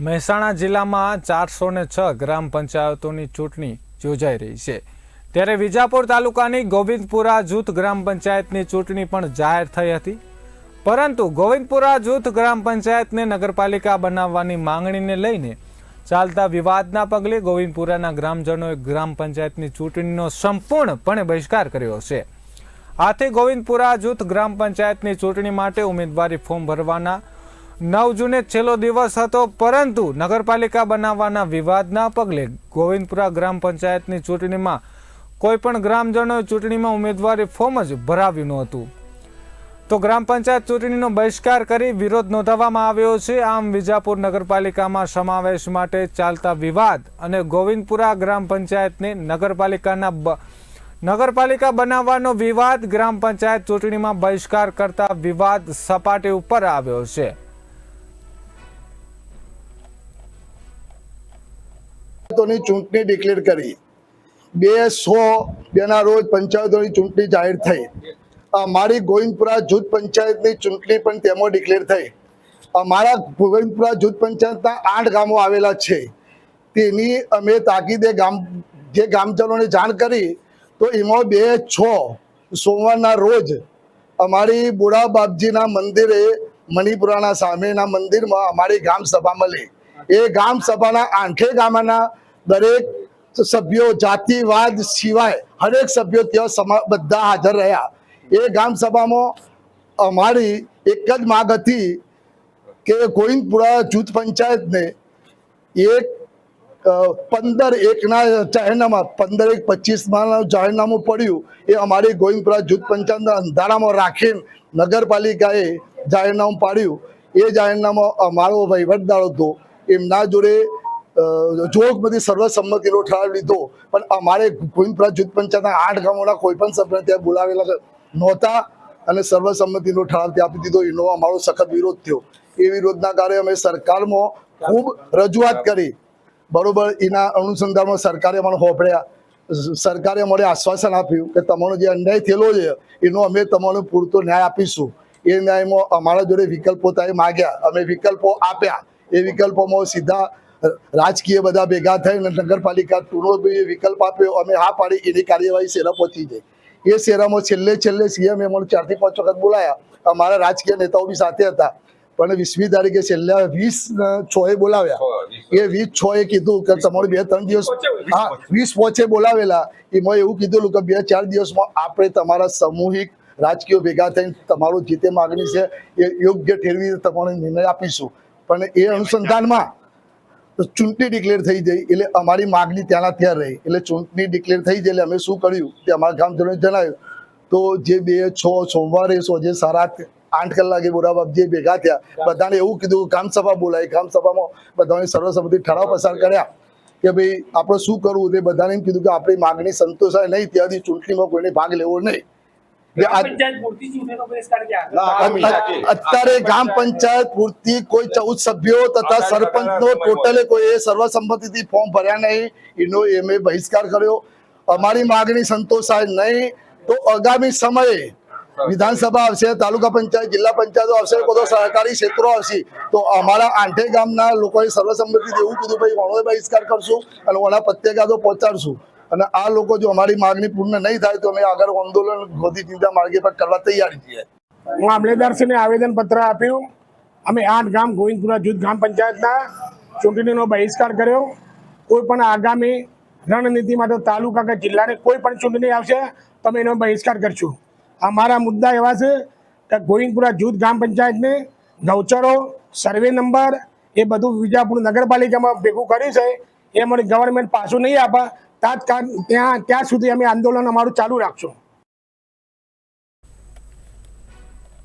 મહેસાણા જિલ્લામાં ચારસો ને છ ગ્રામ પંચાયતોની ચૂંટણી યોજાઈ રહી છે. ત્યારે વિજાપુર તાલુકાની ગોવિંદપુરા જૂથ ગ્રામ પંચાયતની ચૂંટણી પણ જાહેર થઈ હતી. પરંતુ ગોવિંદપુરા જૂથ ગ્રામ પંચાયતને નગરપાલિકા બનાવવાની માંગણીને લઈને ચાલતા વિવાદના પગલે ગોવિંદપુરાના ગ્રામજનોએ ગ્રામ પંચાયતની ચૂંટણીનો સંપૂર્ણપણે બહિષ્કાર કર્યો છે. આથી ગોવિંદપુરા જૂથ ગ્રામ પંચાયતની ચૂંટણી માટે ઉમેદવારી ફોર્મ ભરવાના નવ જૂને છેલ્લો દિવસ હતો, પરંતુ નગરપાલિકા બનાવવાના વિવાદના પગલે ગોવિંદપુરા ગ્રામ પંચાયતની ચૂંટણીમાં કોઈ પણ ગ્રામજનોએ ચૂંટણીમાં ઉમેદવારી ફોર્મ જ ભરાવ્યું નહોતું. તો ગ્રામ પંચાયત ચૂંટણીનો બહિષ્કાર કરી વિરોધ નોંધાવવામાં આવ્યો છે. આમ વિજાપુર નગરપાલિકામાં સમાવેશ માટે ચાલતા વિવાદ અને ગોવિંદપુરા ગ્રામ પંચાયતને નગરપાલિકાના નગરપાલિકા બનાવવાનો વિવાદ ગ્રામ પંચાયત ચૂંટણીમાં બહિષ્કાર કરતા વિવાદ સપાટી ઉપર આવ્યો છે. પંચાયતોની ચૂંટણી ડિક્લેર કરી. બે સો બેના રોજ પંચાયતોની ચૂંટણી જાહેર થઈ. અમારી ગોવિંદપુરા જૂથ પંચાયતની ચૂંટણી પણ તેમાં ડિક્લેર થઈ. અમારા ગોવિંદપુરા જૂથ પંચાયતના આઠ ગામો આવેલા છે. તેની અમે તાકીદે ગામ, જે ગામજનોને જાણ કરી, તો એમાં બે છ સોમવારના રોજ અમારી બુડા બાપજીના મંદિરે મણિપુરાના સામેના મંદિરમાં અમારી ગામ સભા મળી. એ ગામ સભાના આઠે ગામના દરેક સભ્યો જાતિવાદ સિવાય હરેક સભ્યો ત્યાં બધા હાજર રહ્યા. એ ગામ સભામાં અમારી એક જ માગ હતી કે ગોવિંદપુરા જૂથ પંચાયતને એક પંદર એકના જાહેરનામા, પંદર એક પચીસમાં જાહેરનામું પડ્યું. એ અમારી ગોવિંદપુરા જૂથ પંચાયતના અંધારામાં રાખીને નગરપાલિકાએ જાહેરનામું પાડ્યું. એ જાહેરનામો અમારો વહીવટદાર હતો. એમના જોડે જોગ જોગમાંથી સર્વસંમતિનો ઠરાવ લીધો. પણ અમારે ગોવિંદપુરા જૂથ પંચાયતના આઠ ગામોના કોઈ પણ સભ્યને ત્યાં બોલાવેલા નહોતા અને સર્વસંમતિનો ઠરાવ ત્યાં આપી દીધો. એનો અમારો સખત વિરોધ થયો. એ વિરોધના કારણે અમે સરકારમાં ખૂબ રજૂઆત કરી. બરોબર, એના અનુસંધાનમાં સરકારે અમને હોપડ્યા સરકારે મને આશ્વાસન આપ્યું કે તમારો જે અન્યાય થયેલો છે, એનો અમે તમને પૂરતો ન્યાય આપીશું. એ ન્યાયમાં અમારા જોડે વિકલ્પો ત્યાં માગ્યા. અમે વિકલ્પો આપ્યા. એ વિકલ્પોમાં સીધા રાજકીય બધા ભેગા થઈને નગરપાલિકા ટૂનો બી વિકલ્પ આપ્યો. અમે હા પાડી એની કાર્યવાહી શેરા પહોંચી જાય એ શેરામાં છેલ્લે છેલ્લે સીએમ એમણે ચારથી પાંચ વખત બોલાયા. અમારા રાજકીય નેતાઓ બી સાથે હતા. પણ વીસમી તારીખે છેલ્લા વીસ છ એ બોલાવ્યા. એ વીસ છ એ કીધું કે તમારું બે ત્રણ દિવસ હા વીસ પોચે બોલાવેલા. એમાં એવું કીધું કે બે ચાર દિવસમાં આપણે તમારા સામૂહિક રાજકીય ભેગા થઈને તમારું જે તે માગણી છે એ યોગ્ય ઠેરવી તમારો નિર્ણય આપીશું. પણ એ અનુસંધાનમાં ચૂંટણી ડિક્લેર થઈ જઈ એટલે અમારી માગણી ત્યાંના ત્યાં રહી. એટલે ચૂંટણી ડિક્લેર થઈ જઈ એટલે અમે શું કર્યું તે અમારા ગામજનોએ જણાવ્યું તો જે બે, છ સોમવારે, સોજે સારા આઠ કલાકે બોરાબાપ જે ભેગા થયા. બધાને એવું કીધું ગ્રામસભા બોલાય ગ્રામસભામાં બધાને સર્વસંમતિ ઠરાવ પસાર કર્યા. કે ભાઈ, આપણે શું કરવું? તે બધાને એમ કીધું કે આપણી માગણી સંતોષાય નહીં, ત્યાંથી ચૂંટણીમાં કોઈને ભાગ લેવો નહીં. અત્યારે ગ્રામ પંચાયત પૂરતી કોઈ ચૌદ સભ્યો તથા સરપંચનો ટોટલે કોઈ સર્વસંમતિથી ફોર્મ ભર્યા નહીં. એનો એમે બહિષ્કાર કર્યો. અમારી માગણી સંતોષાય નહીં. તો આગામી સમયે વિધાનસભા આવશે તાલુકા પંચાયત જિલ્લા પંચાયતો આવશે કોઈ સહકારી ક્ષેત્રો આવશે. તો અમારા આંઠે ગામના લોકોએ સર્વસંમતિથી એવું કીધું ભાઈ વણોએ બહિષ્કાર કરશું અને વણા પત્રિકાતો પહોંચાડશું. અને આ લોકો જો અમારી માગણી પૂર્ણ નહીં થાય તો અમે આગળ આંદોલન ગોધી ચિંતા માર્ગે પર કરવા તૈયાર છીએ. હું મામલેદારશ્રીને આવેદન પત્ર આપ્યું. અમે આઠ ગામ, ગોવિંદપુરા જૂથ ગ્રામ પંચાયતના ચૂંટણીનો બહિષ્કાર કર્યો. કોઈ પણ આગામી રણનીતિ માટે તાલુકા કે જિલ્લાની કોઈ પણ ચૂંટણી આવશે તો અમે એનો બહિષ્કાર કરશું. અમારા મુદ્દા એવા છે કે ગોવિંદપુરા જૂથ ગ્રામ પંચાયતને ગૌચરો, સર્વે નંબર એ બધું વિજાપુર નગરપાલિકામાં ભેગું કર્યું છે. એ મને ગવર્મેન્ટ પાછું નહીં આપે. તાત્કાલ ત્યાં ત્યાં સુધી અમે આંદોલન અમારું ચાલુ રાખશું.